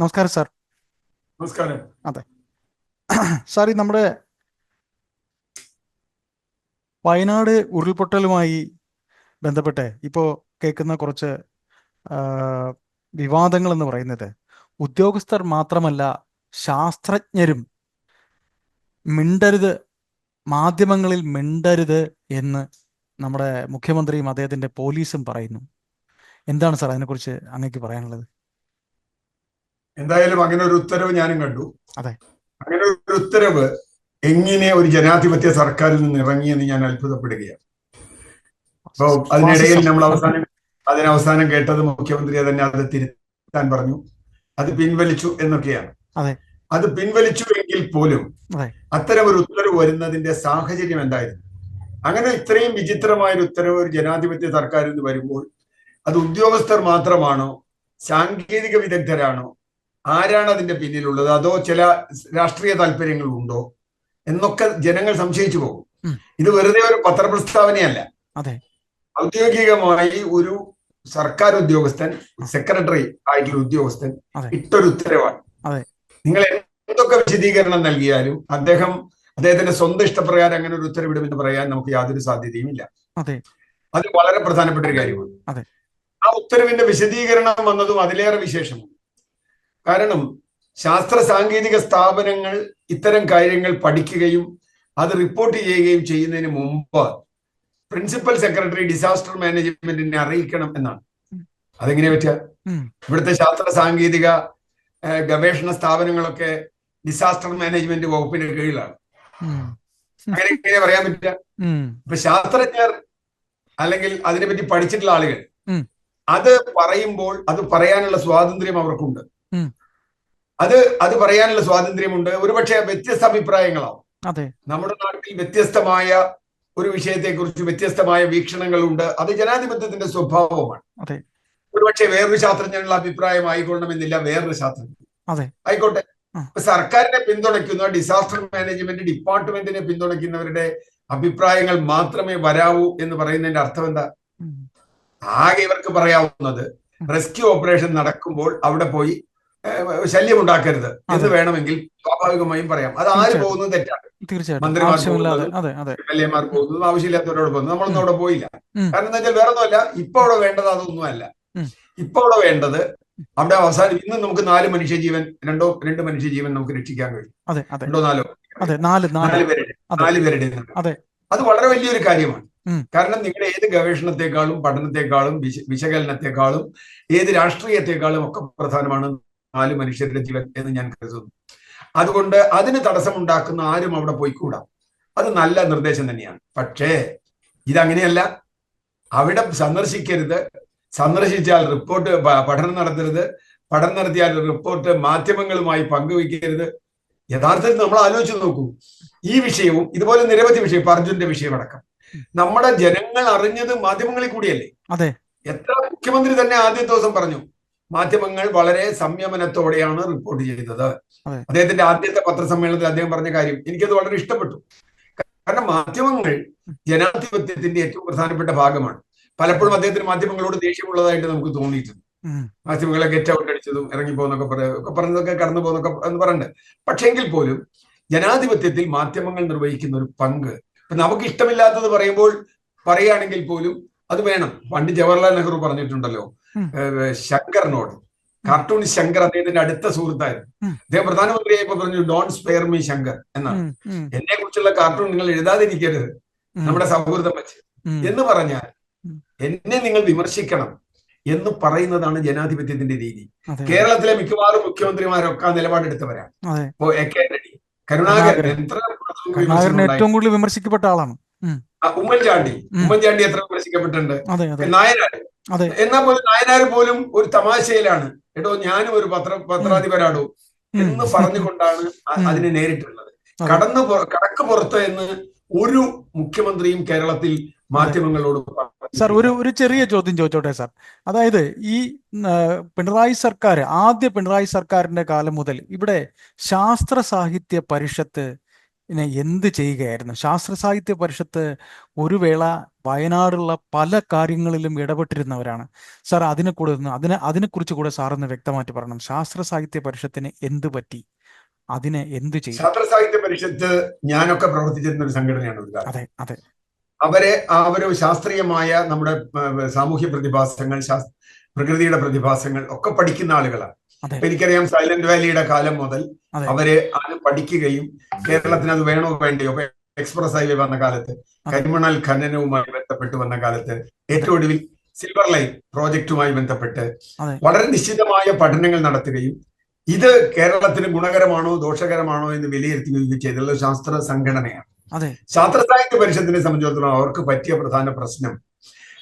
നമസ്കാരം സാർ. നമസ്കാരം. അതെ. സാർ ഈ നമ്മുടെ വയനാട് ഉരുൾപൊട്ടലുമായി ബന്ധപ്പെട്ട് ഇപ്പോൾ കേൾക്കുന്ന കുറച്ച് വിവാദങ്ങൾ എന്ന് പറയുന്നത് ഉദ്യോഗസ്ഥർ മാത്രമല്ല ശാസ്ത്രജ്ഞരും മിണ്ടരുത് മാധ്യമങ്ങളിൽ മിണ്ടരുത് എന്ന് നമ്മുടെ മുഖ്യമന്ത്രിയും അദ്ദേഹത്തിന്റെ പോലീസും പറയുന്നു. എന്താണ് സാർ അതിനെക്കുറിച്ച് അങ്ങേക്ക് പറയാനുള്ളത്? എന്തായാലും അങ്ങനെ ഒരു ഉത്തരവ് ഞാനും കണ്ടു. അതെ. അങ്ങനെ ഒരു ഉത്തരവ് എങ്ങനെ ഒരു ജനാധിപത്യ സർക്കാരിൽ നിന്ന് ഇറങ്ങിയെന്ന് ഞാൻ അത്ഭുതപ്പെടുകയാണ്. അപ്പോൾ അതിനിടയിൽ നമ്മൾ അവസാനം അതിനവസാനം കേട്ടത് മുഖ്യമന്ത്രി തന്നെ അത് തിരുത്താൻ പറഞ്ഞു. അത് പിൻവലിച്ചു എന്നൊക്കെയാണ്. അതെ. പിൻവലിച്ചു എങ്കിൽ പോലും അതെ. അത്തരം ഒരു ഉത്തരവ് വരുന്നതിന്റെ സാഹചര്യം എന്തായിരുന്നു? അങ്ങനെ ഇത്രയും വിചിത്രമായ ഒരു ഉത്തരവ് ഒരു ജനാധിപത്യ സർക്കാരിൽ നിന്ന് വരുമ്പോൾ അത് ഉദ്യോഗസ്ഥർ മാത്രമാണോ? സാങ്കേതിക വിദഗ്ധരാണോ? ആരാണ് അതിന്റെ പിന്നിലുള്ളത്? അതോ ചില രാഷ്ട്രീയ താല്പര്യങ്ങൾ ഉണ്ടോ? എന്നൊക്കെ ജനങ്ങൾ സംശയിച്ചു പോകും. ഇത് വെറുതെ ഒരു പത്രപ്രസ്താവനയല്ല. ഔദ്യോഗികമായി ഒരു സർക്കാർ ഉദ്യോഗസ്ഥൻ സെക്രട്ടറി ആയിട്ടുള്ള ഉദ്യോഗസ്ഥൻ. ഇട്ടൊരു ഉത്തരവാണ്. നിങ്ങൾ എന്തൊക്കെ വിശദീകരണം നൽകിയാലും അദ്ദേഹം അദ്ദേഹത്തിന്റെ സ്വന്തം ഇഷ്ടപ്രകാരം അങ്ങനെ ഒരു ഉത്തരവിടുമെന്ന് പറയാൻ നമുക്ക് യാതൊരു സാധ്യതയും ഇല്ല അതെ വളരെ പ്രധാനപ്പെട്ട ഒരു കാര്യമാണ്. ആ ഉത്തരവിന്റെ വിശദീകരണം വന്നതും അതിലേറെ വിശേഷമാണ്. കാരണം ശാസ്ത്ര സാങ്കേതിക സ്ഥാപനങ്ങൾ ഇത്തരം കാര്യങ്ങൾ പഠിക്കുകയും അത് റിപ്പോർട്ട് ചെയ്യുകയും ചെയ്യുന്നതിന് മുമ്പ് പ്രിൻസിപ്പൽ സെക്രട്ടറി ഡിസാസ്റ്റർ മാനേജ്മെന്റിനെ അറിയിക്കണം എന്നാണ് അതെങ്ങനെ പറ്റുക. ഇവിടുത്തെ ശാസ്ത്ര സാങ്കേതിക ഗവേഷണ സ്ഥാപനങ്ങളൊക്കെ ഡിസാസ്റ്റർ മാനേജ്മെന്റ് വകുപ്പിന് കീഴിലാണ്. അങ്ങനെ എങ്ങനെ പറയാൻ പറ്റില്ല. ഇപ്പൊ ശാസ്ത്രജ്ഞർ അല്ലെങ്കിൽ അതിനെപ്പറ്റി പഠിച്ചിട്ടുള്ള ആളുകൾ അത് പറയുമ്പോൾ അത് പറയാനുള്ള സ്വാതന്ത്ര്യം അവർക്കുണ്ട്. അത് അത് പറയാനുള്ള സ്വാതന്ത്ര്യമുണ്ട്. ഒരുപക്ഷെ വ്യത്യസ്ത അഭിപ്രായങ്ങളാവും നമ്മുടെ നാട്ടിൽ വ്യത്യസ്തമായ ഒരു വിഷയത്തെക്കുറിച്ച് വ്യത്യസ്തമായ വീക്ഷണങ്ങളുണ്ട്. അത് ജനാധിപത്യത്തിന്റെ സ്വഭാവമാണ്. ഒരുപക്ഷെ വേറൊരു ശാസ്ത്രജ്ഞനുള്ള അഭിപ്രായം ആയിക്കൊള്ളണമെന്നില്ല വേറൊരു ശാസ്ത്രജ്ഞൻ. ആയിക്കോട്ടെ. സർക്കാരിനെ പിന്തുണയ്ക്കുന്ന ഡിസാസ്റ്റർ മാനേജ്മെന്റ് ഡിപ്പാർട്ട്മെന്റിനെ പിന്തുണയ്ക്കുന്നവരുടെ അഭിപ്രായങ്ങൾ മാത്രമേ വരാവൂ എന്ന് പറയുന്നതിന്റെ അർത്ഥം എന്താ. ആകെ ഇവർക്ക് പറയാവുന്നത് റെസ്ക്യൂ ഓപ്പറേഷൻ നടക്കുമ്പോൾ അവിടെ പോയി ഏഹ്, ശല്യം ഉണ്ടാക്കരുത് എന്ന് വേണമെങ്കിൽ സ്വാഭാവികമായും പറയാം. അത് ആര്. പോകുന്നത് തെറ്റാണ്. മന്ത്രിമാർ പോകുന്നത് എം എൽ എമാർ പോകുന്നത് ആവശ്യമില്ലാത്തവരോട് പോകുന്നത് നമ്മളൊന്നും അവിടെ പോയില്ല. കാരണം എന്താ വെച്ചാൽ വേറെ ഒന്നുമല്ല ഇപ്പൊ അവിടെ വേണ്ടത് അതൊന്നുമല്ല അല്ല. ഇപ്പൊ അവിടെ വേണ്ടത് അവിടെ അവസാനം ഇന്ന് നമുക്ക് നാല് മനുഷ്യജീവൻ രണ്ടോ രണ്ട് മനുഷ്യജീവൻ നമുക്ക് രക്ഷിക്കാൻ കഴിയും. രണ്ടോ നാലോ? അതെ നാല് പേരുടെ നാല് പേരുടെ അതെ. വളരെ വലിയൊരു കാര്യമാണ്. കാരണം നിങ്ങളുടെ ഏത് ഗവേഷണത്തെക്കാളും പഠനത്തെക്കാളും വിശ- വിശകലനത്തെക്കാളും ഏത് രാഷ്ട്രീയത്തെക്കാളും ഒക്കെ പ്രധാനമാണ് നാല് മനുഷ്യരുടെ ജീവൻ എന്ന് ഞാൻ കരുതുന്നു. അതുകൊണ്ട് അതിന് തടസ്സമുണ്ടാക്കുന്ന ആരും അവിടെ പോയിക്കൂടാ. അത് നല്ല നിർദ്ദേശം തന്നെയാണ്. പക്ഷേ ഇതങ്ങനെയല്ല. അവിടെ സന്ദർശിക്കരുത്. സന്ദർശിച്ചാൽ റിപ്പോർട്ട് പഠനം നടത്തരുത്. പഠനം നടത്തിയാൽ റിപ്പോർട്ട് മാധ്യമങ്ങളുമായി പങ്കുവയ്ക്കരുത്. യഥാർത്ഥത്തിൽ നമ്മൾ ആലോചിച്ച് നോക്കൂ. ഈ വിഷയവും ഇതുപോലെ നിരവധി വിഷയം അർജുന്റെ വിഷയമടക്കം നമ്മുടെ ജനങ്ങൾ അറിഞ്ഞത് മാധ്യമങ്ങളിൽ കൂടിയല്ലേ? എത്ര മുഖ്യമന്ത്രി തന്നെ ആദ്യ ദിവസം പറഞ്ഞു മാധ്യമങ്ങൾ വളരെ സംയമനത്തോടെയാണ് റിപ്പോർട്ട് ചെയ്തത്. അദ്ദേഹത്തിന്റെ ആദ്യത്തെ പത്രസമ്മേളനത്തിൽ അദ്ദേഹം പറഞ്ഞ കാര്യം എനിക്കത് വളരെ ഇഷ്ടപ്പെട്ടു. കാരണം മാധ്യമങ്ങൾ ജനാധിപത്യത്തിന്റെ ഏറ്റവും പ്രധാനപ്പെട്ട ഭാഗമാണ്. പലപ്പോഴും അദ്ദേഹത്തിന് മാധ്യമങ്ങളോട് ദേഷ്യമുള്ളതായിട്ട് നമുക്ക് തോന്നിയിട്ടുണ്ട്. മാധ്യമങ്ങളെ ഗെറ്റ് ഔട്ട് അടിച്ചതും ഇറങ്ങി പോകുന്നൊക്കെ പറ- ഒക്കെ പറഞ്ഞതൊക്കെ കടന്നു പോകുന്നൊക്കെ എന്ന് പറയുന്നുണ്ട് പക്ഷെങ്കിൽ പോലും ജനാധിപത്യത്തിൽ മാധ്യമങ്ങൾ നിർവഹിക്കുന്ന ഒരു പങ്ക് ഇപ്പൊ നമുക്ക് ഇഷ്ടമില്ലാത്തത് പറയുമ്പോൾ പറയുകയാണെങ്കിൽ പോലും അത് വേണം. പണ്ട് ജവഹർലാൽ നെഹ്റു പറഞ്ഞിട്ടുണ്ടല്ലോ. ശങ്കറിനോട്. കാർട്ടൂൺ ശങ്കർ അദ്ദേഹത്തിന്റെ അടുത്ത സുഹൃത്തായിരുന്നു. അദ്ദേഹം പ്രധാനമന്ത്രിയായപ്പോ പറഞ്ഞു ഡോൺ സ്പെയർ മീ ശങ്കർ എന്നാണ്. എന്നെ കുറിച്ചുള്ള കാർട്ടൂൺ നിങ്ങൾ എഴുതാതിരിക്കരുത്. നമ്മുടെ സൗഹൃദം വെച്ച്. എന്ന് പറഞ്ഞാൽ എന്നെ നിങ്ങൾ വിമർശിക്കണം എന്ന് പറയുന്നതാണ് ജനാധിപത്യത്തിന്റെ രീതി. കേരളത്തിലെ മിക്കവാറും മുഖ്യമന്ത്രിമാരൊക്കെ ആ നിലപാടെടുത്തവരാണ് ഇപ്പോ എ കെ ആന്റണി കരുണാകരൻ. എത്ര ഏറ്റവും കൂടുതൽ വിമർശിക്കപ്പെട്ട ആളാണ്. ഉമ്മൻചാണ്ടി. ഉമ്മൻചാണ്ടി എത്ര വിമർശിക്കപ്പെട്ടിട്ടുണ്ട് നായനാർ അതെ. എന്നാൽ പോലും നായനാർ പോലും ഒരു തമാശയിലാണ്. കേട്ടോ ഞാനും ഒരു പത്ര പത്രാധിപരാടോ എന്ന് പറഞ്ഞുകൊണ്ടാണ് അതിനെ നേരിട്ടുള്ളത്. കടന്നു കടക്ക് പുറത്ത് എന്ന് ഒരു മുഖ്യമന്ത്രിയും കേരളത്തിൽ മാധ്യമങ്ങളോട് സാർ ഒരു ഒരു ചെറിയ ചോദ്യം ചോദിച്ചോട്ടെ സാർ. അതായത് ഈ പിണറായി സർക്കാർ ആദ്യ പിണറായി സർക്കാരിന്റെ കാലം മുതൽ ഇവിടെ ശാസ്ത്ര സാഹിത്യ പരിഷത്ത് പിന്നെ എന്ത് ചെയ്യുകയായിരുന്നു? ശാസ്ത്ര സാഹിത്യ പരിഷത്ത് ഒരു വേള വയനാടുള്ള പല കാര്യങ്ങളിലും ഇടപെട്ടിരുന്നവരാണ്. സാർ അതിനെ കൂടെ ഒന്ന് അതിനെ അതിനെക്കുറിച്ച് കൂടെ സാറൊന്ന് വ്യക്തമായിട്ട് പറയണം. ശാസ്ത്ര സാഹിത്യ പരിഷത്തിന് എന്ത് പറ്റി? അതിനെ എന്ത് ചെയ്യും ശാസ്ത്ര സാഹിത്യ പരിഷത്ത് ഞാനൊക്കെ പ്രവർത്തിച്ചിരുന്ന ഒരു സംഘടനയാണ് അതെ അതെ. അവരെ അവർ ശാസ്ത്രീയമായ നമ്മുടെ സാമൂഹ്യ പ്രതിഭാസങ്ങൾ പ്രകൃതിയുടെ പ്രതിഭാസങ്ങൾ ഒക്കെ പഠിക്കുന്ന ആളുകളാണ്. എനിക്കറിയാം സൈലന്റ് വാലിയുടെ കാലം മുതൽ അവരെ അത് പഠിക്കുകയും കേരളത്തിന് അത് വേണോ വേണ്ടയോ? എക്സ്പ്രസ് ഹൈവേ വന്ന കാലത്ത് കരിമണൽ ഖനനവുമായി ബന്ധപ്പെട്ട് വന്ന കാലത്ത് ഏറ്റവും ഒടുവിൽ സിൽവർ ലൈൻ പ്രോജക്റ്റുമായി ബന്ധപ്പെട്ട് വളരെ നിശ്ചിതമായ പഠനങ്ങൾ നടത്തുകയും ഇത് കേരളത്തിന് ഗുണകരമാണോ ദോഷകരമാണോ എന്ന് വിലയിരുത്തുകയും ചെയ്തുള്ള ശാസ്ത്ര സംഘടനയാണ്. ശാസ്ത്ര സാഹിത്യ പരിഷത്തിനെ സംബന്ധിച്ചിടത്തോളം അവർക്ക് പറ്റിയ പ്രധാന പ്രശ്നം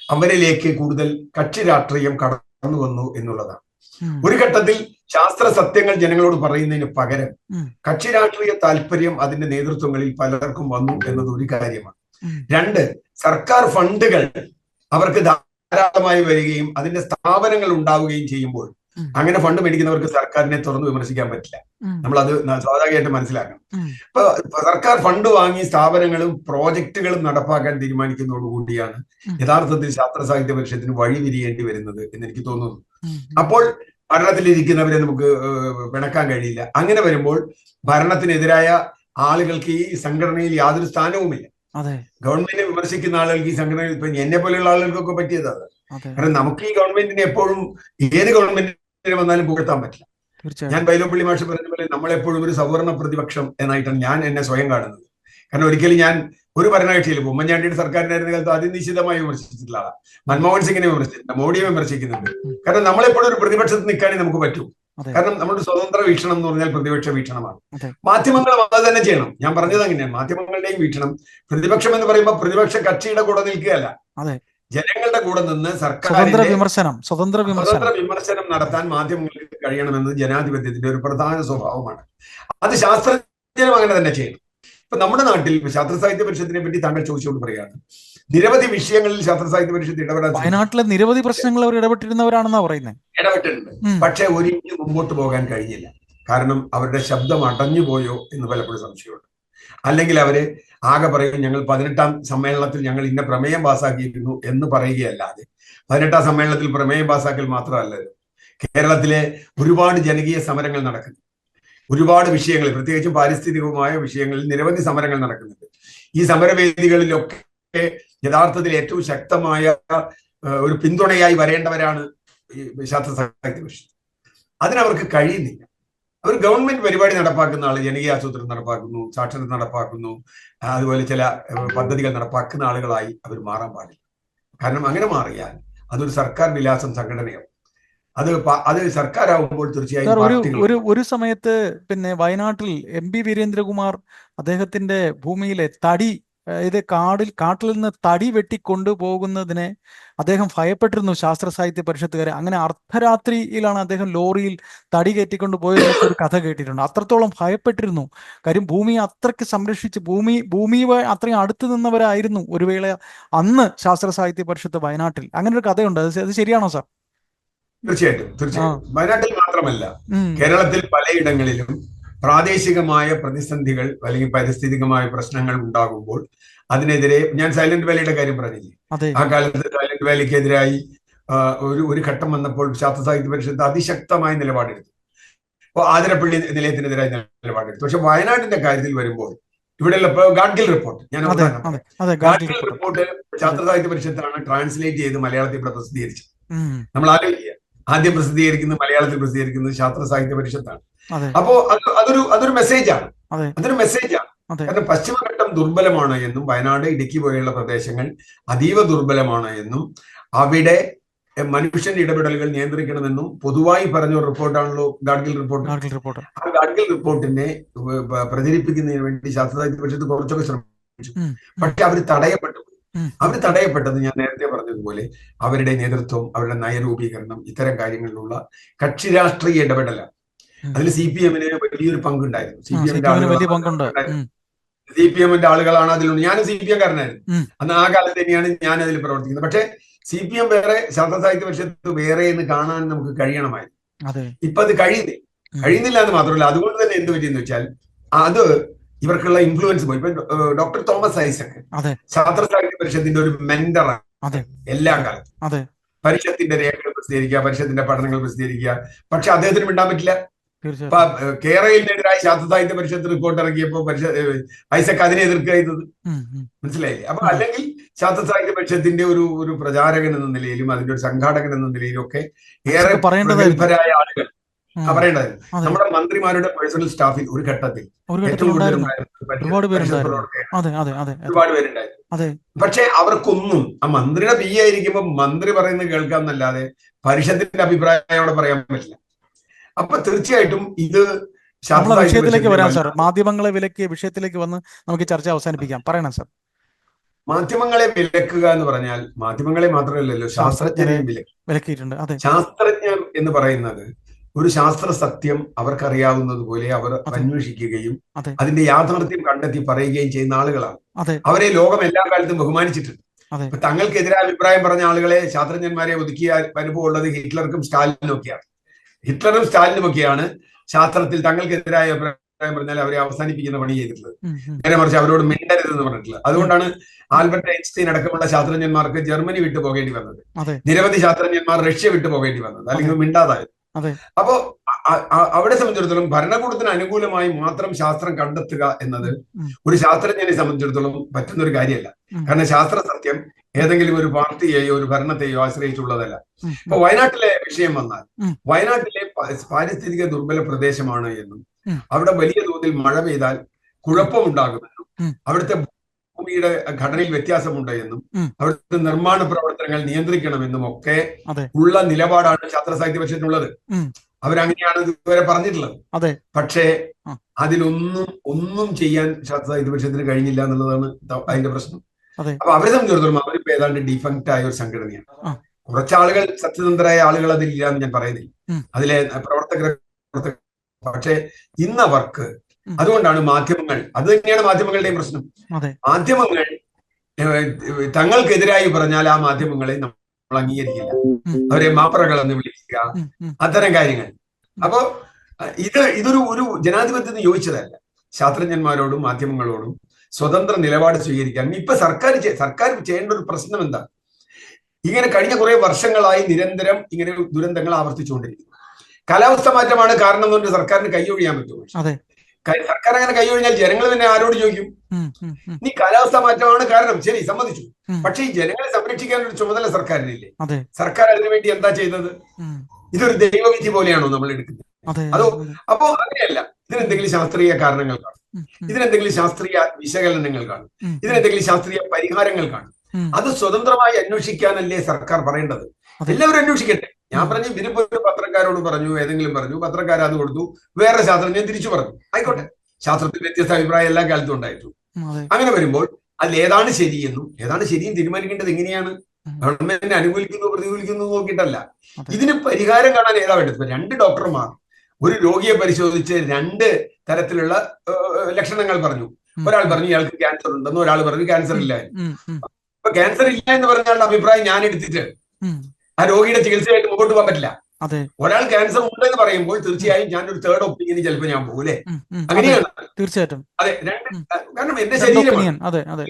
അവരിലേക്ക് കൂടുതൽ കക്ഷി രാഷ്ട്രീയം കടന്നു വന്നു എന്നുള്ളതാണ് ഒരു ഘട്ടത്തിൽ ശാസ്ത്ര സത്യങ്ങൾ ജനങ്ങളോട് പറയുന്നതിന് പകരം. കക്ഷി രാഷ്ട്രീയ താല്പര്യം അതിന്റെ നേതൃത്വങ്ങളിൽ പലർക്കും വന്നു എന്നത് ഒരു കാര്യമാണ് രണ്ട് സർക്കാർ ഫണ്ടുകൾ അവർക്ക് ധാരാളമായി വരികയും അതിന്റെ സ്ഥാപനങ്ങൾ ഉണ്ടാവുകയും ചെയ്യുമ്പോൾ. അങ്ങനെ ഫണ്ട് മേടിക്കുന്നവർക്ക് സർക്കാരിനെ തുറന്ന് വിമർശിക്കാൻ പറ്റില്ല. നമ്മൾ അത് സ്വാഭാവികമായിട്ട് മനസ്സിലാക്കണം. ഇപ്പൊ സർക്കാർ ഫണ്ട് വാങ്ങി സ്ഥാപനങ്ങളും പ്രോജക്റ്റുകളും നടപ്പാക്കാൻ തീരുമാനിക്കുന്നതോടുകൂടിയാണ് യഥാർത്ഥത്തിൽ ശാസ്ത്ര സാഹിത്യ പരിഷത്തിന് വഴി വിരിയേണ്ടി വരുന്നത് എന്ന് എനിക്ക് തോന്നുന്നു അപ്പോൾ ഭരണത്തിലിരിക്കുന്നവരെ നമുക്ക് പിണക്കാൻ കഴിയില്ല. അങ്ങനെ വരുമ്പോൾ ഭരണത്തിനെതിരായ ആളുകൾക്ക് ഈ സംഘടനയിൽ യാതൊരു സ്ഥാനവുമില്ല. ഗവൺമെന്റിനെ വിമർശിക്കുന്ന ആളുകൾക്ക് ഈ സംഘടനയിൽ ഇപ്പൊ എന്നെ പോലെയുള്ള ആളുകൾക്കൊക്കെ പറ്റിയത് അത് അതെ. കാരണം നമുക്ക് ഈ ഗവൺമെന്റിനെ എപ്പോഴും ഏത് ഗവൺമെന്റിന് വന്നാലും പുകഴ്ത്താൻ പറ്റില്ല. ഞാൻ ബൈലോപ്പള്ളി മാഷ് പറഞ്ഞ പോലെ നമ്മളെപ്പോഴും ഒരു സവർണ പ്രതിപക്ഷം എന്നായിട്ടാണ് ഞാൻ എന്നെ സ്വയം കാണുന്നത്. കാരണം ഒരിക്കലും ഞാൻ ഒരു ഭരണകക്ഷിയിൽ ഉമ്മൻചാണ്ടിയുടെ സർക്കാരിനായിരുന്ന കാലത്ത് അതിനിശ്ചിതമായി വിമർശിച്ചിട്ടുള്ള ആളാണ് മൻമോഹൻ സിംഗിനെ വിമർശിച്ചിട്ടുണ്ട് മോഡിയെ വിമർശിക്കുന്നുണ്ട്. കാരണം നമ്മളെപ്പോഴും ഒരു പ്രതിപക്ഷത്ത് നിൽക്കാനേ നമുക്ക് പറ്റൂ. കാരണം നമ്മുടെ സ്വതന്ത്ര വീക്ഷണം എന്ന് പറഞ്ഞാൽ പ്രതിപക്ഷ വീക്ഷണമാണ്. മാധ്യമങ്ങളും അത് തന്നെ ചെയ്യണം. ഞാൻ പറഞ്ഞത് അങ്ങനെയാണ്. മാധ്യമങ്ങളുടെയും വീക്ഷണം. പ്രതിപക്ഷം എന്ന് പറയുമ്പോൾ പ്രതിപക്ഷ കക്ഷിയുടെ കൂടെ നിൽക്കുകയല്ല. ജനങ്ങളുടെ കൂടെ നിന്ന് സ്വതന്ത്ര വിമർശനം സ്വതന്ത്ര വിമർശനം. വിമർശനം നടത്താൻ മാധ്യമങ്ങൾക്ക് കഴിയണമെന്നത് ജനാധിപത്യത്തിന്റെ ഒരു പ്രധാന സ്വഭാവമാണ്. അത് ശാസ്ത്രജ്ഞരും അങ്ങനെ തന്നെ ചെയ്യണം ഇപ്പൊ നമ്മുടെ നാട്ടിൽ ശാസ്ത്ര സാഹിത്യ പരിഷത്തിനെ പറ്റി താങ്കൾ ചോദിച്ചുകൊണ്ട് പറയാണ് നിരവധി വിഷയങ്ങളിൽ ശാസ്ത്ര സാഹിത്യ പരിഷത്ത് ഇടപെടാൻ വയനാട്ടിലെ നിരവധി പ്രശ്നങ്ങൾ അവർ ഇടപെട്ടിരുന്നവരാണെന്നാ പറയുന്നത് ഇടപെട്ടിട്ടുണ്ട്. പക്ഷെ ഒരു മുമ്പോട്ട് പോകാൻ കഴിഞ്ഞില്ല. കാരണം അവരുടെ ശബ്ദം അടഞ്ഞു പോയോ എന്ന് പലപ്പോഴും സംശയമുണ്ട്. അല്ലെങ്കിൽ അവർ ആകെ പറയും ഞങ്ങൾ പതിനെട്ടാം സമ്മേളനത്തിൽ ഞങ്ങൾ ഇന്ന പ്രമേയം പാസ്സാക്കിയിരുന്നു എന്ന് പറയുകയല്ലാതെ പതിനെട്ടാം സമ്മേളനത്തിൽ പ്രമേയം പാസ്സാക്കൽ മാത്രമല്ല കേരളത്തിലെ ഒരുപാട് ജനകീയ സമരങ്ങൾ നടക്കുന്നു. ഒരുപാട് വിഷയങ്ങൾ പ്രത്യേകിച്ചും പാരിസ്ഥിതികവുമായ വിഷയങ്ങളിൽ നിരവധി സമരങ്ങൾ നടക്കുന്നുണ്ട്. ഈ സമരവേദികളിലൊക്കെ യഥാർത്ഥത്തിൽ ഏറ്റവും ശക്തമായ ഒരു പിന്തുണയായി വരേണ്ടവരാണ് ശാസ്ത്ര സാഹിത്യ അതിനവർക്ക് കഴിയുന്നില്ല. അവർ ഗവൺമെന്റ് പരിപാടി നടപ്പാക്കുന്ന ആൾ ജനകീയ ആസൂത്രണം നടപ്പാക്കുന്നു സാക്ഷരത നടപ്പാക്കുന്നു അതുപോലെ ചില പദ്ധതികൾ നടപ്പാക്കുന്ന ആളുകളായി അവർ മാറാൻ പാടില്ല. കാരണം അങ്ങനെ മാറിയാൽ അതൊരു സർക്കാർ വിലാസം സംഘടനയാവും അത് അത് സർക്കാർ ആവുമ്പോൾ തീർച്ചയായും ഒരു ഒരു ഒരു സമയത്ത് പിന്നെ വയനാട്ടിൽ എം പി വീരേന്ദ്രകുമാർ അദ്ദേഹത്തിന്റെ ഭൂമിയിലെ തടി അതായത് കാടിൽ കാട്ടിൽ നിന്ന് തടി വെട്ടിക്കൊണ്ടുപോകുന്നതിനെ അദ്ദേഹം ഭയപ്പെട്ടിരുന്നു ശാസ്ത്ര സാഹിത്യ പരിഷത്തുകാരെ. അങ്ങനെ അർദ്ധരാത്രിയിലാണ് അദ്ദേഹം ലോറിയിൽ തടി കയറ്റിക്കൊണ്ട് പോയത് ഒരു കഥ കേട്ടിട്ടുണ്ട്. അത്രത്തോളം ഭയപ്പെട്ടിരുന്നു. കാര്യം ഭൂമിയെ അത്രയ്ക്ക് സംരക്ഷിച്ച് ഭൂമി ഭൂമിയുമായി അത്രയും അടുത്ത് നിന്നവരായിരുന്നു ഒരു വേള അന്ന് ശാസ്ത്ര സാഹിത്യ പരിഷത്ത് വയനാട്ടിൽ. അങ്ങനെ ഒരു കഥയുണ്ട്. അത് ശരിയാണോ സാർ? തീർച്ചയായിട്ടും തീർച്ചയായിട്ടും. വയനാട്ടിൽ മാത്രമല്ല കേരളത്തിൽ പലയിടങ്ങളിലും പ്രാദേശികമായ പ്രതിസന്ധികൾ അല്ലെങ്കിൽ പാരിസ്ഥിതികമായ പ്രശ്നങ്ങൾ ഉണ്ടാകുമ്പോൾ അതിനെതിരെ ഞാൻ സൈലന്റ് വാലിയുടെ കാര്യം പറഞ്ഞില്ലേ? ആ കാലത്ത് സൈലന്റ് വാലിക്കെതിരായി ഒരു ഒരു ഘട്ടം വന്നപ്പോൾ ശാസ്ത്ര സാഹിത്യ പരിഷത്ത് അതിശക്തമായ നിലപാടെടുത്തു. അപ്പോൾ ആതിരപ്പള്ളി നിലയത്തിനെതിരായി നിലപാടെടുത്തു. പക്ഷെ വയനാടിന്റെ കാര്യത്തിൽ വരുമ്പോൾ ഇവിടെയുള്ള ഇപ്പൊ ഗാഡ്ഗിൽ റിപ്പോർട്ട് ഞാൻ ഗാഡ്ഗിൽ റിപ്പോർട്ട്. ശാസ്ത്ര സാഹിത്യ പരിഷത്താണ് ട്രാൻസ്ലേറ്റ് ചെയ്ത് മലയാളത്തിൽ പ്രസിദ്ധീകരിച്ചത്. നമ്മൾ ആലോചിക്കുക ആദ്യം പ്രസിദ്ധീകരിക്കുന്നത് മലയാളത്തിൽ പ്രസിദ്ധീകരിക്കുന്നത് ശാസ്ത്ര സാഹിത്യ പരിഷത്താണ്. അപ്പോ അത് അതൊരു അതൊരു മെസ്സേജാണ് അതൊരു മെസ്സേജാണ് കാരണം പശ്ചിമഘട്ടം ദുർബലമാണ് എന്നും വയനാട് ഇടുക്കി പോലെയുള്ള പ്രദേശങ്ങൾ അതീവ ദുർബലമാണ് എന്നും അവിടെ മനുഷ്യൻ മനുഷ്യന്റെ ഇടപെടലുകൾ നിയന്ത്രിക്കണമെന്നും പൊതുവായി പറഞ്ഞ റിപ്പോർട്ടാണല്ലോ ഗാഡ്ഗിൽ റിപ്പോർട്ട് ആ ഗാഡ്ഗിൽ റിപ്പോർട്ടിനെ പ്രചരിപ്പിക്കുന്നതിന് വേണ്ടി ശാസ്ത്ര സാഹിത്യ പരിഷത്ത് കുറച്ചൊക്കെ ശ്രമിച്ചു. പക്ഷെ അവർ തടയപ്പെട്ടു. അവർ തടയപ്പെട്ടത് ഞാൻ നേരത്തെ പറഞ്ഞതുപോലെ അവരുടെ നേതൃത്വം അവരുടെ നയരൂപീകരണം ഇത്തരം കാര്യങ്ങളിലുള്ള കക്ഷി രാഷ്ട്രീയ ഇടപെടലാണ്. അതിൽ സി പി എമ്മിന് വലിയൊരു പങ്കുണ്ടായിരുന്നു. സി പി എമ്മിന്റെ. സി പി എമ്മിന്റെ ആളുകളാണ് അതിലുണ്ട്. ഞാനും സി പി എം കാരനായിരുന്നു. അന്ന് ആ കാലത്ത് തന്നെയാണ് ഞാൻ അതിൽ പ്രവർത്തിക്കുന്നത്. പക്ഷേ സി പി എം വേറെ ശാസ്ത്ര സാഹിത്യ പക്ഷത്ത് വേറെ എന്ന് കാണാൻ നമുക്ക് കഴിയണമായിരുന്നു. ഇപ്പൊ അത് കഴിയുന്നില്ല. കഴിയുന്നില്ല എന്ന് മാത്രമല്ല അതുകൊണ്ട് തന്നെ എന്ത് പറ്റിയെന്ന് വെച്ചാൽ അത് ഇവർക്കുള്ള ഇൻഫ്ലുവൻസ് പോയി. ഇപ്പൊ ഡോക്ടർ തോമസ് ഐസക് ശാസ്ത്ര സാഹിത്യ പരിഷത്തിന്റെ ഒരു മെന്ററാണ് എല്ലാ കാലത്തും പരിഷത്തിന്റെ രേഖകൾ പ്രസിദ്ധീകരിക്കുക പരിഷത്തിന്റെ പഠനങ്ങൾ പ്രസിദ്ധീകരിക്കുക. പക്ഷെ അദ്ദേഹത്തിന് മിണ്ടാൻ പറ്റില്ല. കേരളത്തിനെതിരായ ശാസ്ത്ര സാഹിത്യ പരിഷത്ത് റിപ്പോർട്ട് ഇറങ്ങിയപ്പോ പരിഷത്ത് ഐസക് അതിനെ എതിർക്കുക ചെയ്തത്. ഉം, ഉം. മനസ്സിലായില്ലേ? അപ്പൊ അല്ലെങ്കിൽ ശാസ്ത്ര സാഹിത്യ പരിഷത്തിന്റെ ഒരു ഒരു പ്രചാരകൻ എന്ന നിലയിലും അതിന്റെ ഒരു സംഘാടകൻ എന്ന നിലയിലും ഒക്കെ ഏറെ പ്രഗത്ഭരായ ആളുകൾ പറയേണ്ടതായിരുന്നു നമ്മുടെ മന്ത്രിമാരുടെ പേഴ്സണൽ സ്റ്റാഫിൽ ഒരു ഘട്ടത്തിൽ ഏറ്റവും കൂടുതൽ ഒരുപാട് പേരുണ്ടായിരുന്നു. പക്ഷെ അവർക്കൊന്നും ആ മന്ത്രിയുടെ പി ആയിരിക്കുമ്പോൾ മന്ത്രി പറയുന്നത് കേൾക്കാന്നല്ലാതെ പരിഷത്തിന്റെ അഭിപ്രായം അവിടെ പറയാൻ പറ്റില്ല. അപ്പൊ തീർച്ചയായിട്ടും ഇത് വിഷയത്തിലേക്ക് വരാം സാർ. മാധ്യമങ്ങളെ വിലക്കിയ വിഷയത്തിലേക്ക് വന്ന് നമുക്ക് ചർച്ച അവസാനിപ്പിക്കാം. പറയണം സാർ. മാധ്യമങ്ങളെ വിലക്കുക എന്ന് പറഞ്ഞാൽ മാധ്യമങ്ങളെ മാത്രമല്ലല്ലോ ശാസ്ത്രജ്ഞരെയും വിലക്കിയിട്ടുണ്ട്. ശാസ്ത്രജ്ഞർ എന്ന് പറയുന്നത് ഒരു ശാസ്ത്ര സത്യം അവർക്കറിയാവുന്നത് പോലെ അവർ അന്വേഷിക്കുകയും അതിന്റെ യാഥാർത്ഥ്യം കണ്ടെത്തി പറയുകയും ചെയ്യുന്ന ആളുകളാണ്. അവരെ ലോകം എല്ലാ കാലത്തും ബഹുമാനിച്ചിട്ടുണ്ട്. തങ്ങൾക്കെതിരെ അഭിപ്രായം പറഞ്ഞ ആളുകളെ ശാസ്ത്രജ്ഞന്മാരെ ഒതുക്കിയ അനുഭവം ഉള്ളത് ഹിറ്റ്ലർക്കും സ്റ്റാലിനും ഒക്കെയാണ് ഹിറ്റ്ലറും സ്റ്റാലിനും ഒക്കെയാണ് ശാസ്ത്രത്തിൽ തങ്ങൾക്കെതിരായ അഭിപ്രായം പറഞ്ഞാൽ അവരെ അവസാനിപ്പിക്കുന്ന പണി ചെയ്തിട്ടുള്ളത്. നേരെ മറിച്ച് അവരോട് മിണ്ടരുതെന്ന് പറഞ്ഞിട്ടുള്ളത്. അതുകൊണ്ടാണ് ആൽബർട്ട് ഐൻസ്റ്റീൻ അടക്കമുള്ള ശാസ്ത്രജ്ഞന്മാർക്ക് ജർമ്മനി വിട്ടു പോകേണ്ടി വന്നത്. നിരവധി ശാസ്ത്രജ്ഞന്മാർ റഷ്യ വിട്ടു പോകേണ്ടി വന്നത്. അല്ലെങ്കിൽ മിണ്ടാതായത്. അപ്പോ അവിടെ സംബന്ധിച്ചിടത്തോളം ഭരണകൂടത്തിന് അനുകൂലമായി മാത്രം ശാസ്ത്രം കണ്ടെത്തുക എന്നത് ഒരു ശാസ്ത്രജ്ഞനെ സംബന്ധിച്ചിടത്തോളം പറ്റുന്ന ഒരു കാര്യമല്ല കാരണം ശാസ്ത്ര സത്യം ഏതെങ്കിലും ഒരു പാർട്ടിയെയോ ഒരു ഭരണത്തെയോ ആശ്രയിച്ചുള്ളതല്ല. ഇപ്പൊ വയനാട്ടിലെ വിഷയം വന്നാൽ. വയനാട്ടിലെ പാരിസ്ഥിതിക ദുർബല പ്രദേശമാണ് എന്നും അവിടെ വലിയ തോതിൽ മഴ പെയ്താൽ കുഴപ്പമുണ്ടാകുമെന്നും. അവിടുത്തെ ഭൂമിയുടെ ഘടനയിൽ വ്യത്യാസമുണ്ട് എന്നും. അവിടുത്തെ നിർമ്മാണ പ്രവർത്തനങ്ങൾ നിയന്ത്രിക്കണമെന്നും ഒക്കെ ഉള്ള നിലപാടാണ് ശാസ്ത്ര സാഹിത്യ പക്ഷത്തിനുള്ളത്. അവരങ്ങനെയാണ് ഇതുവരെ പറഞ്ഞിട്ടുള്ളത്. പക്ഷേ അതിലൊന്നും ഒന്നും ചെയ്യാൻ ശാസ്ത്ര സാഹിത്യ പക്ഷത്തിന് കഴിഞ്ഞില്ല എന്നുള്ളതാണ് അതിന്റെ പ്രശ്നം. അപ്പൊ അവരെ സംബന്ധിച്ചിടത്തോളം അവരിപ്പോ ഏതാണ്ട് ഡിഫക്ട് ആയ ഒരു സംഘടനയാണ്. കുറച്ചാളുകൾ സത്യസന്ധരായ ആളുകൾ അതിലില്ല എന്ന് ഞാൻ പറയുന്നില്ല. അതിലെ പ്രവർത്തകരെ. പക്ഷെ ഇന്നവർക്ക്. അതുകൊണ്ടാണ് മാധ്യമങ്ങൾ അത് തന്നെയാണ് മാധ്യമങ്ങളുടെയും പ്രശ്നം. മാധ്യമങ്ങൾ തങ്ങൾക്കെതിരായി പറഞ്ഞാൽ ആ മാധ്യമങ്ങളെ നമ്മൾ അംഗീകരിക്കില്ല. അവരെ മാപ്പറകൾ എന്ന് വിളിക്കുക. അത്തരം കാര്യങ്ങൾ. അപ്പോ ഇത് ഇതൊരു ഒരു ജനാധിപത്യത്തിന് യോജിച്ചതല്ല. ശാസ്ത്രജ്ഞന്മാരോടും മാധ്യമങ്ങളോടും സ്വതന്ത്ര നിലപാട് സ്വീകരിക്കാൻ. ഇപ്പൊ സർക്കാർ സർക്കാർ ചെയ്യേണ്ട ഒരു പ്രശ്നം എന്താ? ഇങ്ങനെ കഴിഞ്ഞ കുറെ വർഷങ്ങളായി നിരന്തരം ഇങ്ങനെ ദുരന്തങ്ങൾ ആവർത്തിച്ചുകൊണ്ടിരിക്കുന്നു. കാലാവസ്ഥ മാറ്റമാണ് കാരണം എന്നുകൊണ്ട് സർക്കാരിന് കൈയൊഴിയാൻ പറ്റുമോ? സർക്കാർ അങ്ങനെ കൈയൊഴിഞ്ഞാൽ ജനങ്ങൾ പിന്നെ ആരോട് ചോദിക്കും. നീ കാലാവസ്ഥ മാറ്റമാണ് കാരണം. ശരി സമ്മതിച്ചു. പക്ഷെ ഈ ജനങ്ങളെ സംരക്ഷിക്കാൻ ഒരു ചുമതല സർക്കാരിനില്ലേ? സർക്കാർ അതിനു വേണ്ടി എന്താ ചെയ്തത്. ഇതൊരു ദൈവവിധി പോലെയാണോ നമ്മൾ എടുക്കുന്നത്? അതെ. അപ്പോ അങ്ങനെയല്ല. ഇതിനെന്തെങ്കിലും ശാസ്ത്രീയ കാരണങ്ങൾ കാണും. ഇതിനെന്തെങ്കിലും ശാസ്ത്രീയ വിശകലനങ്ങൾ കാണും. ഇതിനെന്തെങ്കിലും ശാസ്ത്രീയ പരിഹാരങ്ങൾ കാണും. അത് സ്വതന്ത്രമായി അന്വേഷിക്കാനല്ലേ സർക്കാർ പറയേണ്ടത്. എല്ലാവരും അന്വേഷിക്കട്ടെ. ഞാൻ. പറഞ്ഞു ഇതിനിപ്പോ ഒരു പത്രക്കാരോട് പറഞ്ഞു ഏതെങ്കിലും പറഞ്ഞു പത്രക്കാർ അത് കൊടുത്തു വേറെ ശാസ്ത്രജ്ഞൻ തിരിച്ചു പറഞ്ഞു. ആയിക്കോട്ടെ. ശാസ്ത്രത്തിൽ വ്യത്യസ്ത അഭിപ്രായം എല്ലാ കാലത്തും ഉണ്ടായിട്ടുള്ളൂ അങ്ങനെ വരുമ്പോൾ അതിൽ ഏതാണ് ശരിയെന്നും ഏതാണ് ശരിയും തീരുമാനിക്കേണ്ടത് എങ്ങനെയാണ്. ഗവൺമെന്റിനെ അനുകൂലിക്കുന്നു പ്രതികൂലിക്കുന്നു നോക്കിയിട്ടല്ല. ഇതിന് പരിഹാരം കാണാൻ ഏതാ വേണ്ടത്? ഇപ്പൊ രണ്ട് ഡോക്ടർമാർ ഒരു രോഗിയെ പരിശോധിച്ച് രണ്ട് തരത്തിലുള്ള ലക്ഷണങ്ങൾ പറഞ്ഞു. ഒരാൾ പറഞ്ഞു ഇയാൾക്ക് ക്യാൻസർ ഉണ്ടെന്ന് ഒരാൾ പറഞ്ഞു ക്യാൻസർ ഇല്ല ഇപ്പൊ ക്യാൻസർ ഇല്ല എന്ന് പറഞ്ഞ അഭിപ്രായം ഞാൻ എടുത്തിട്ട്. ആ രോഗിയുടെ ചികിത്സയായിട്ട് മുമ്പോട്ട് പോകാൻ പറ്റില്ല. ഒരാൾ ക്യാൻസർ ഉണ്ടെന്ന് പറയുമ്പോൾ തീർച്ചയായും ഞാൻ ഒരു തേർഡ് ഒപ്പീനിയൻ ചിലപ്പോൾ ഞാൻ പോകും അല്ലെ? ഉം, ഉം. അതെ, അങ്ങനെയാണ്. തീർച്ചയായിട്ടും. അതെ രണ്ട് കാരണം എന്റെ ശരീരം ശരീരമാണ്.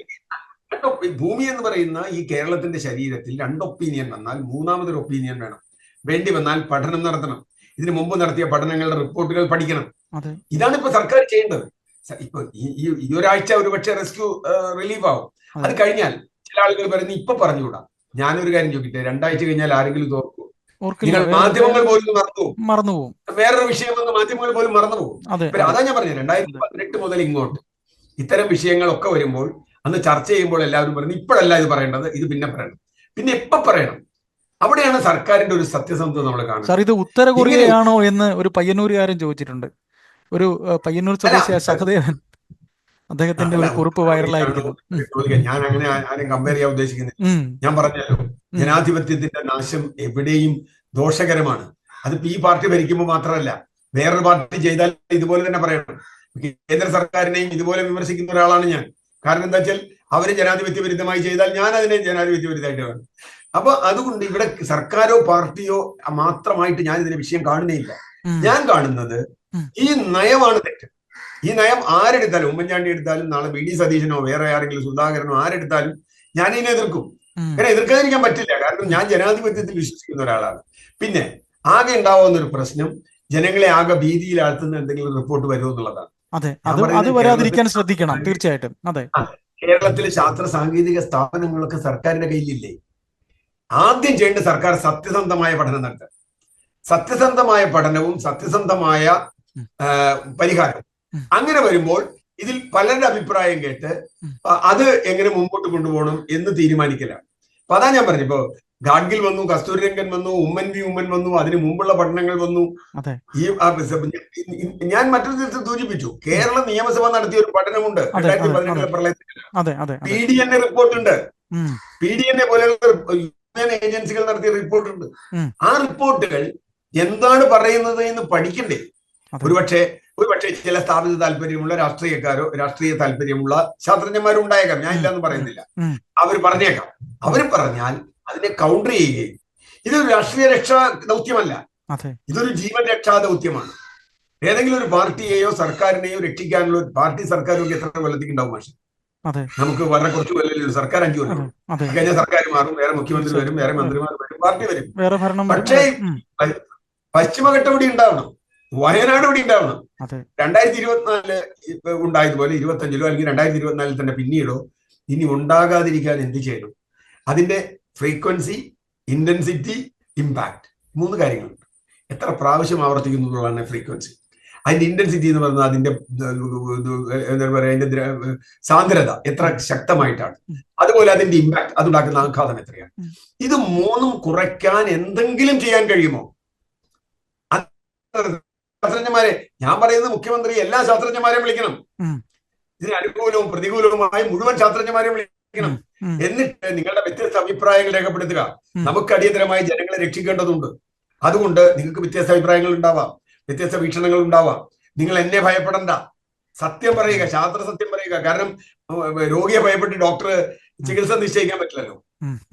ഭൂമി എന്ന് പറയുന്ന ഈ കേരളത്തിന്റെ ശരീരത്തിൽ രണ്ട് ഒപ്പീനിയൻ വന്നാൽ മൂന്നാമതൊരു ഒപ്പീനിയൻ വേണം. വേണ്ടി വന്നാൽ പഠനം നടത്തണം. ഇതിനു മുമ്പ് നടത്തിയ പഠനങ്ങളുടെ റിപ്പോർട്ടുകൾ പഠിക്കണം. ഇതാണ് ഇപ്പൊ സർക്കാർ ചെയ്യേണ്ടത്. ഇപ്പൊ ഈ ഒരാഴ്ച ഒരു പക്ഷേ റെസ്ക്യൂ റിലീഫ് ആവും. അത് കഴിഞ്ഞാൽ ചില ആളുകൾ പറയുന്നത് ഇപ്പൊ പറഞ്ഞുകൂടാ. ഞാനൊരു കാര്യം ചോദിക്കട്ടെ? രണ്ടാഴ്ച കഴിഞ്ഞാൽ ആരെങ്കിലും തോർക്കും നിങ്ങൾ മാധ്യമങ്ങൾ പോലും മറന്നുപോകും മറന്നുപോകും. വേറൊരു വിഷയം വന്ന് മാധ്യമങ്ങൾ പോലും മറന്നുപോകും അതെ. ഞാൻ പറഞ്ഞത് രണ്ടായിരത്തി പതിനെട്ട് മുതൽ ഇങ്ങോട്ട് ഇത്തരം വിഷയങ്ങളൊക്കെ വരുമ്പോൾ അന്ന് ചർച്ച ചെയ്യുമ്പോൾ എല്ലാവരും പറയുന്നത് ഇപ്പോഴല്ല ഇത് പറയേണ്ടത് ഇത് പിന്നെ പറയണം. പിന്നെ എപ്പോ പറയണം? അവിടെയാണ് സർക്കാരിന്റെ ഒരു സത്യസന്ധത നമ്മൾ കാണുന്നത്. സാർ ഇത് ഉത്തര കൊറിയയാണോ എന്ന് ഒരു പയ്യന്നൂരുകാരൻ ചോദിച്ചിട്ടുണ്ട്. ഒരു പയ്യന്നൂർ സ്വദേശിയായ സഹദേവൻ. അദ്ദേഹത്തിന്റെ ഒരു കുറിപ്പ് വൈറലായിരിക്കുന്നു. ഉം, ഞാൻ അങ്ങനെ ആരും കമ്പയർ ചെയ്യാൻ ഉദ്ദേശിക്കുന്നത് ഞാൻ പറഞ്ഞല്ലോ ജനാധിപത്യത്തിന്റെ നാശം എവിടെയും ദോഷകരമാണ്. അത് ഈ പാർട്ടി ഭരിക്കുമ്പോൾ മാത്രമല്ല വേറൊരു പാർട്ടി ചെയ്താൽ ഇതുപോലെ തന്നെ പറയണം. കേന്ദ്ര സർക്കാരിനെയും ഇതുപോലെ വിമർശിക്കുന്ന ഒരാളാണ് ഞാൻ. കാരണം എന്താ വെച്ചാൽ അവർ ജനാധിപത്യ വിരുദ്ധമായി ചെയ്താൽ ഞാൻ അതിനെ ജനാധിപത്യ വിരുദ്ധമായിട്ട് കാണും. അപ്പൊ അതുകൊണ്ട് ഇവിടെ സർക്കാരോ പാർട്ടിയോ മാത്രമായിട്ട് ഞാൻ ഇതിന്റെ വിഷയം കാണുന്നില്ല. ഞാൻ കാണുന്നത് ഈ നയമാണ് തെറ്റ്. ഈ നയം ആരെടുത്താലും ഉമ്മൻചാണ്ടി എടുത്താലും നാളെ വി ഡി സതീശനോ വേറെ ആരെങ്കിലും സുധാകരനോ ആരെടുത്താലും ഞാൻ ഇതിനെ എതിർക്കും. കാരണം എതിർക്കാതിരിക്കാൻ പറ്റില്ല. കാരണം ഞാൻ ജനാധിപത്യത്തിൽ വിശ്വസിക്കുന്ന ഒരാളാണ്. പിന്നെ ആകെ ഉണ്ടാവുന്ന ഒരു പ്രശ്നം ജനങ്ങളെ ആകെ ഭീതിയിലാഴ്ത്തുന്ന എന്തെങ്കിലും റിപ്പോർട്ട് വരുമോ എന്നുള്ളതാണ്. അതെ. അത് വരാതിരിക്കാൻ ശ്രദ്ധിക്കണം തീർച്ചയായിട്ടും. അതെ. കേരളത്തിലെ ശാസ്ത്ര സാങ്കേതിക സ്ഥാപനങ്ങളൊക്കെ സർക്കാരിന്റെ കയ്യിലില്ലേ? ആദ്യം ചെയ്യേണ്ട സർക്കാർ സത്യസന്ധമായ പഠനം നടത്തുക. സത്യസന്ധമായ പഠനവും സത്യസന്ധമായ. പരിഹാരവും. അങ്ങനെ വരുമ്പോൾ ഇതിൽ പലരുടെ അഭിപ്രായം കേട്ട് അത് എങ്ങനെ മുമ്പോട്ട് കൊണ്ടുപോകണം എന്ന് തീരുമാനിക്കലാണ്. അപ്പൊ അതാ ഞാൻ പറഞ്ഞു ഇപ്പോ ഗാഡ്ഗിൽ വന്നു കസ്തൂരിരംഗൻ വന്നു ഉമ്മൻ വി ഉമ്മൻ വന്നു അതിന് മുമ്പുള്ള പഠനങ്ങൾ വന്നു. ഈ ഞാൻ മറ്റൊരു ദിവസം സൂചിപ്പിച്ചു കേരള നിയമസഭ നടത്തിയ ഒരു പഠനമുണ്ട് രണ്ടായിരത്തി പതിനെട്ടിലെ. പ്രളയത്തിൽ P D N A report ഉണ്ട് ഉം. പി ഡി എൻ എ പോലെയുള്ള യൂണിയൻ ഏജൻസികൾ നടത്തിയ റിപ്പോർട്ട് ഉണ്ട് ആ റിപ്പോർട്ടുകൾ എന്താണ് പറയുന്നത് എന്ന് പഠിക്കണ്ടേ? അതെ. ഒരുപക്ഷെ ഒരുപക്ഷെ ചില സ്ഥാപിത താല്പര്യമുള്ള രാഷ്ട്രീയക്കാരോ രാഷ്ട്രീയ താല്പര്യമുള്ള ശാസ്ത്രജ്ഞന്മാരും ഉണ്ടായേക്കാം. ഞാൻ ഇല്ലെന്ന് പറയുന്നില്ല. അവർ പറഞ്ഞേക്കാം. അവർ പറഞ്ഞാൽ അതിനെ കൗണ്ടർ ചെയ്യുകയും ഇതൊരു രാഷ്ട്രീയ രക്ഷാ ദൗത്യമല്ല. ഇതൊരു ജീവൻ രക്ഷാ ദൗത്യമാണ്. ഏതെങ്കിലും ഒരു പാർട്ടിയെയോ സർക്കാരിനെയോ രക്ഷിക്കാനുള്ള ഒരു പാർട്ടി സർക്കാരും ഒക്കെ എത്ര കൊല്ലത്തേക്ക് ഉണ്ടാവും മാഷി? അതെ. നമുക്ക് വളരെ കുറച്ച് കൊല്ലം സർക്കാർ അഞ്ചു കൊല്ലം. കഴിഞ്ഞ സർക്കാർ മാറും വേറെ മുഖ്യമന്ത്രി വരും വേറെ മന്ത്രിമാർ വരും പാർട്ടി വരും. പക്ഷേ. പശ്ചിമഘട്ടം ഇവിടെ ഉണ്ടാവണം. വയനാട് ഇവിടെ ഉണ്ടാവണം രണ്ടായിരത്തി ഇരുപത്തിനാല് ഇപ്പൊ ഉണ്ടായതുപോലെ ഇരുപത്തഞ്ചിലോ അല്ലെങ്കിൽ രണ്ടായിരത്തി ഇരുപത്തിനാലിൽ തന്നെ പിന്നീടോ ഇനി ഉണ്ടാകാതിരിക്കാൻ എന്ത് ചെയ്യണം? അതിന്റെ ഫ്രീക്വൻസി ഇന്റൻസിറ്റി ഇമ്പാക്ട് മൂന്ന് കാര്യങ്ങളുണ്ട്. എത്ര പ്രാവശ്യം ആവർത്തിക്കുന്നു എന്നുള്ളതാണ് ഫ്രീക്വൻസി. അതിന്റെ ഇന്റൻസിറ്റി എന്ന് പറയുന്നത് അതിന്റെ എന്താ പറയുക അതിന്റെ സാന്ദ്രത എത്ര ശക്തമായിട്ടാണ്. അതുപോലെ അതിന്റെ ഇമ്പാക്ട് അതുണ്ടാക്കുന്ന ആഘാതം എത്രയാണ്. ഇത് മൂന്നും കുറയ്ക്കാൻ എന്തെങ്കിലും ചെയ്യാൻ കഴിയുമോ? ശാസ്ത്രജ്ഞന്മാരെ ഞാൻ പറയുന്നത് മുഖ്യമന്ത്രി എല്ലാ ശാസ്ത്രജ്ഞന്മാരെയും വിളിക്കണം. ഇതിന് അനുകൂലവും പ്രതികൂലവുമായി മുഴുവൻ ശാസ്ത്രജ്ഞന്മാരെയും വിളിക്കണം. എന്നിട്ട് നിങ്ങളുടെ വ്യത്യസ്ത അഭിപ്രായങ്ങൾ രേഖപ്പെടുത്തുക. നമുക്ക് അടിയന്തരമായി ജനങ്ങളെ രക്ഷിക്കേണ്ടതുണ്ട്. അതുകൊണ്ട് നിങ്ങൾക്ക് വ്യത്യസ്ത അഭിപ്രായങ്ങൾ ഉണ്ടാവാം. വ്യത്യസ്ത വീക്ഷണങ്ങൾ ഉണ്ടാവാം. നിങ്ങൾ എന്നെ ഭയപ്പെടണ്ട. സത്യം പറയുക ശാസ്ത്ര സത്യം പറയുക. കാരണം രോഗിയെ ഭയപ്പെട്ട് ഡോക്ടർ ചികിത്സ നിശ്ചയിക്കാൻ പറ്റില്ലല്ലോ.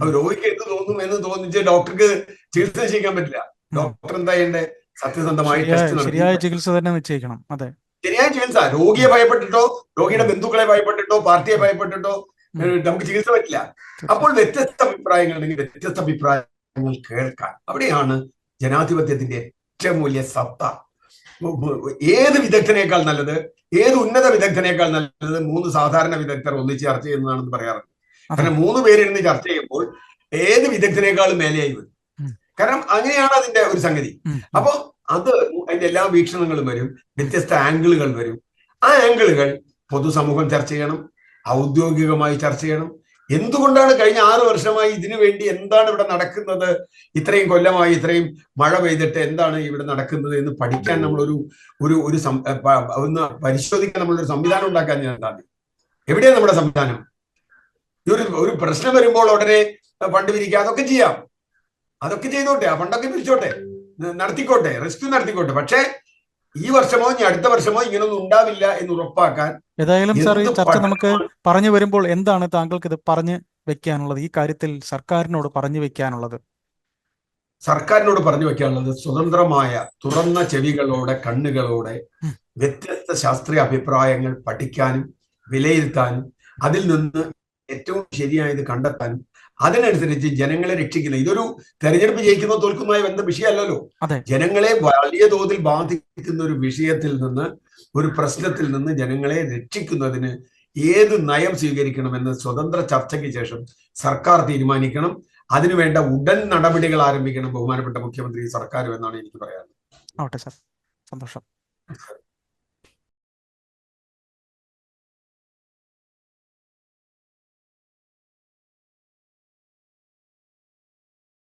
അപ്പൊ രോഗിക്ക് എന്ത് തോന്നും എന്ന് തോന്നിച്ച് ഡോക്ടർക്ക് ചികിത്സ നിശ്ചയിക്കാൻ പറ്റില്ല. ഡോക്ടർ എന്താ ചെയ്യണ്ടേ? സത്യസന്ധമായി ശരിയായ ചികിത്സ തന്നെ നിശ്ചയിക്കണം. അതെ. ശരിയായ ചികിത്സ. രോഗിയെ ഭയപ്പെട്ടിട്ടോ രോഗിയുടെ ബന്ധുക്കളെ ഭയപ്പെട്ടിട്ടോ പാർട്ടിയെ ഭയപ്പെട്ടിട്ടോ നമുക്ക് ചികിത്സ പറ്റില്ല. അപ്പോൾ വ്യത്യസ്ത അഭിപ്രായങ്ങൾ ഉണ്ടെങ്കിൽ വ്യത്യസ്ത അഭിപ്രായങ്ങൾ കേൾക്കാൻ അവിടെയാണ് ജനാധിപത്യത്തിന്റെ ഏറ്റവും വലിയ സത്ത. ഏത് വിദഗ്ധനേക്കാൾ നല്ലത് ഏത് ഉന്നത വിദഗ്ധനേക്കാൾ നല്ലത് മൂന്ന് സാധാരണ വിദഗ്ധർ ഒന്നിച്ച് ചർച്ച ചെയ്യുന്നതാണെന്ന് പറയാറുണ്ട്. അങ്ങനെ കാരണം മൂന്ന് പേരിരുന്ന് ചർച്ച ചെയ്യുമ്പോൾ ഏത് വിദഗ്ധനേക്കാളും മേലെയായി വരും. കാരണം അങ്ങനെയാണ് അതിന്റെ ഒരു സംഗതി. അപ്പൊ അത് അതിന്റെ എല്ലാ വീക്ഷണങ്ങളും വരും വ്യത്യസ്ത ആംഗിളുകൾ വരും. ആ ആംഗിളുകൾ പൊതുസമൂഹം ചർച്ച ചെയ്യണം ഔദ്യോഗികമായി ചർച്ച ചെയ്യണം. എന്തുകൊണ്ടാണ് കഴിഞ്ഞ ആറ് വർഷമായി ഇതിനു വേണ്ടി എന്താണ് ഇവിടെ നടക്കുന്നത്? ഇത്രയും കൊല്ലമായി ഇത്രയും മഴ പെയ്തിട്ട് എന്താണ് ഇവിടെ നടക്കുന്നത് എന്ന് പഠിക്കാൻ നമ്മളൊരു ഒരു ഒരു ഒന്ന് പരിശോധിക്കാൻ നമ്മളൊരു സംവിധാനം ഉണ്ടാക്കാൻ ഞാൻ എന്താണ് എവിടെയാണ് നമ്മുടെ സംവിധാനം? ഒരു ഒരു പ്രശ്നം വരുമ്പോൾ ഉടനെ ഫണ്ട് പിരിക്കുക അതൊക്കെ ചെയ്യാം. അതൊക്കെ ചെയ്തോട്ടെ ആ ഫണ്ടൊക്കെ പിരിച്ചോട്ടെ നടത്തിക്കോട്ടെ റെസ്ക്യൂ നടത്തിക്കോട്ടെ. പക്ഷേ ഈ വർഷമോ ഇനി അടുത്ത വർഷമോ ഇങ്ങനൊന്നും ഉണ്ടാവില്ല എന്ന് ഉറപ്പാക്കാൻ ഏതായാലും സാർ ഈ ചർച്ച നമുക്ക് പറഞ്ഞു വരുമ്പോൾ എന്താണ് താങ്കൾക്ക് ഇത് പറഞ്ഞ് വെക്കാനുള്ളത്? ഈ കാര്യത്തിൽ സർക്കാരിനോട് പറഞ്ഞു വെക്കാനുള്ളത്. സർക്കാരിനോട് പറഞ്ഞു വെക്കാനുള്ളത് സ്വതന്ത്രമായ തുറന്ന ചെവികളോടെ കണ്ണുകളോടെ. വ്യത്യസ്ത ശാസ്ത്രീയ അഭിപ്രായങ്ങൾ പഠിക്കാനും വിലയിരുത്താനും അതിൽ നിന്ന് ഏറ്റവും ശരിയായത് കണ്ടെത്താനും അതിനനുസരിച്ച് ജനങ്ങളെ രക്ഷിക്കുന്ന. ഇതൊരു തെരഞ്ഞെടുപ്പ് ജയിക്കുന്ന തോൽക്കുന്നതായ ബന്ധ വിഷയമല്ലല്ലോ. ജനങ്ങളെ വലിയ തോതിൽ ബാധിക്കുന്ന ഒരു വിഷയത്തിൽ നിന്ന് ഒരു പ്രശ്നത്തിൽ നിന്ന് ജനങ്ങളെ രക്ഷിക്കുന്നതിന് ഏത് നയം സ്വീകരിക്കണമെന്ന് സ്വതന്ത്ര ചർച്ചയ്ക്ക് ശേഷം സർക്കാർ തീരുമാനിക്കണം. അതിനുവേണ്ട ഉടൻ നടപടികൾ ആരംഭിക്കണം ബഹുമാനപ്പെട്ട മുഖ്യമന്ത്രി സർക്കാരും എന്നാണ് എനിക്ക് പറയാനുള്ളത്. സന്തോഷം.